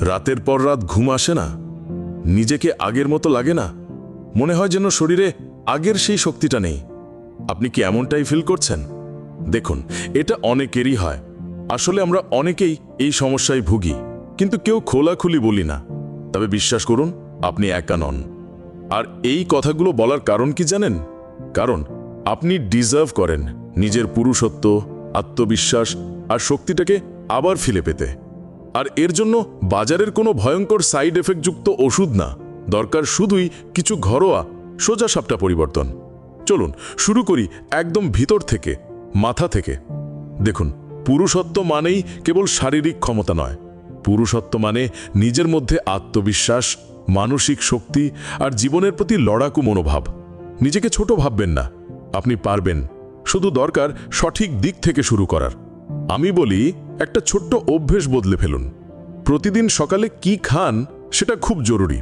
রাতের পর রাত ঘুম আসে না। নিজেকে আগের মতো লাগে না। মনে হয় যেন শরীরে আগের সেই শক্তিটা নেই। আপনি কি এমনটাই ফিল করছেন? দেখুন, এটা অনেকেরই হয়। আসলে আমরা অনেকেই এই সমস্যায় ভুগি, কিন্তু কেউ খোলাখুলি বলি না। তবে বিশ্বাস করুন, আপনি একা নন। আর এই কথাগুলো বলার কারণ কি জানেন? কারণ, আপনি ডিজার্ভ করেন নিজের পুরুষত্ব, আত্মবিশ্বাস আর শক্তিটাকে আবার ফিরে পেতে। আর এর জন্য বাজারের কোনো ভয়ঙ্কর সাইড এফেক্টযুক্ত ওষুধ না। দরকার শুধুই কিছু ঘরোয়া, সোজা সাপটা পরিবর্তন। চলুন, শুরু করি একদম ভিতর থেকে, মাথা থেকে। দেখুন, পুরুষত্ব মানেই কেবল শারীরিক ক্ষমতা নয়। পুরুষত্ব মানে নিজের মধ্যে আত্মবিশ্বাস, মানসিক শক্তি আর জীবনের প্রতি লড়াকু মনোভাব। নিজেকে ছোট ভাববেন না। আপনি পারবেন। শুধু দরকার সঠিক দিক থেকে শুরু করার। আমি বলি, একটা ছোট্ট অভ্যেস বদলে ফেলুন। প্রতিদিন সকালে কি খান সেটা খুব জরুরি।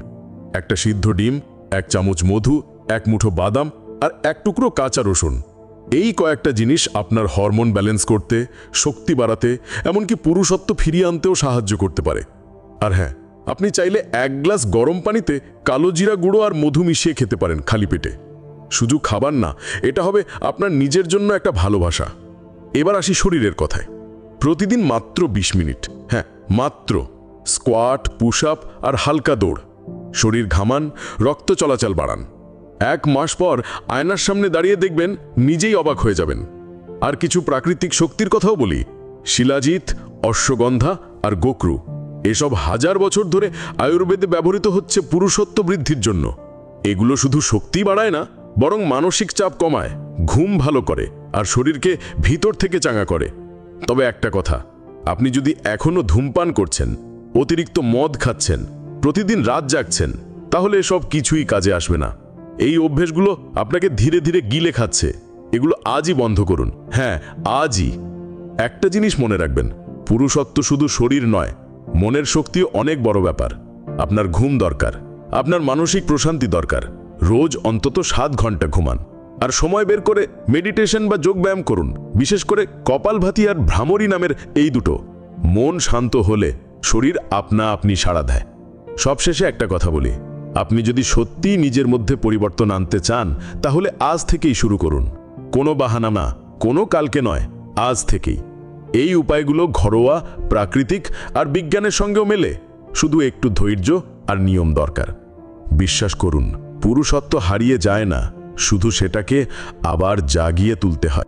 একটা সিদ্ধ ডিম, এক চামচ মধু, এক মুঠো বাদাম আর এক টুকরো কাঁচা রসুন। এই কয়েকটা জিনিস আপনার হরমোন ব্যালেন্স করতে, শক্তি বাড়াতে, এমনকি পুরুষত্ব ফিরিয়ে আনতেও সাহায্য করতে পারে। আর হ্যাঁ আপনি চাইলে এক গ্লাস গরম পানিতে কালো জিরা গুঁড়ো আর মধু মিশিয়ে খেতে পারেন খালি পেটে। শুধু খাবার না, এটা হবে আপনার নিজের জন্য একটা ভালোবাসা এবার আসি শরীরের কথায়। প্রতিদিন মাত্র ২০ মিনিট। হ্যাঁ মাত্র। স্কোয়াট পুশ আপ আর হালকা দৌড়। শরীর ঘামান, রক্ত চলাচল বাড়ান। এক মাস পর আয়নার সামনে দাঁড়িয়ে দেখবেন নিজেই অবাক হয়ে যাবেন। আর কিছু প্রাকৃতিক শক্তির কথাও বলি। শিলাজিৎ, অশ্বগন্ধা আর গোক্রু। এসব হাজার বছর ধরে আয়ুর্বেদে ব্যবহৃত হচ্ছে পুরুষত্ব বৃদ্ধির জন্য। এগুলো শুধু শক্তি বাড়ায় না, বরং মানসিক চাপ কমায়, ঘুম ভালো করে, আর শরীরকে ভিতর থেকে চাঙ্গা করে। তবে একটা কথা, আপনি যদি এখনও ধূমপান করছেন, অতিরিক্ত মদ খাচ্ছেন, প্রতিদিন রাত জাগছেন, তাহলে এসব কিছুই কাজে আসবে না। এই অভ্যেসগুলো আপনাকে ধীরে ধীরে গিলে খাচ্ছে। এগুলো আজই বন্ধ করুন। হ্যাঁ আজই। একটা জিনিস মনে রাখবেন, পুরুষত্ব শুধু শরীর নয়, মনের শক্তিও অনেক বড় ব্যাপার। আপনার ঘুম দরকার, আপনার মানসিক প্রশান্তি দরকার, রোজ অন্তত সাত ঘণ্টা ঘুমান। আর সময় বের করে মেডিটেশন বা যোগব্যায়াম করুন। বিশেষ করে কপালভাতি আর ভ্রামরী নামের এই দুটো। মন শান্ত হলে শরীর আপনা আপনি সাড়া দেয়। সবশেষে একটা কথা বলি, আপনি যদি সত্যিই নিজের মধ্যে পরিবর্তন আনতে চান, তাহলে আজ থেকেই শুরু করুন। কোনো বাহানা না, কোনো কালকে নয়, আজ থেকেই। এই উপায়গুলো ঘরোয়া, প্রাকৃতিক আর বিজ্ঞানের সঙ্গেও মেলে। শুধু একটু ধৈর্য আর নিয়ম দরকার। বিশ্বাস করুন, পুরুষত্ব হারিয়ে যায় না। শুধু সেটাকে আবার জাগিয়ে তুলতে হয়।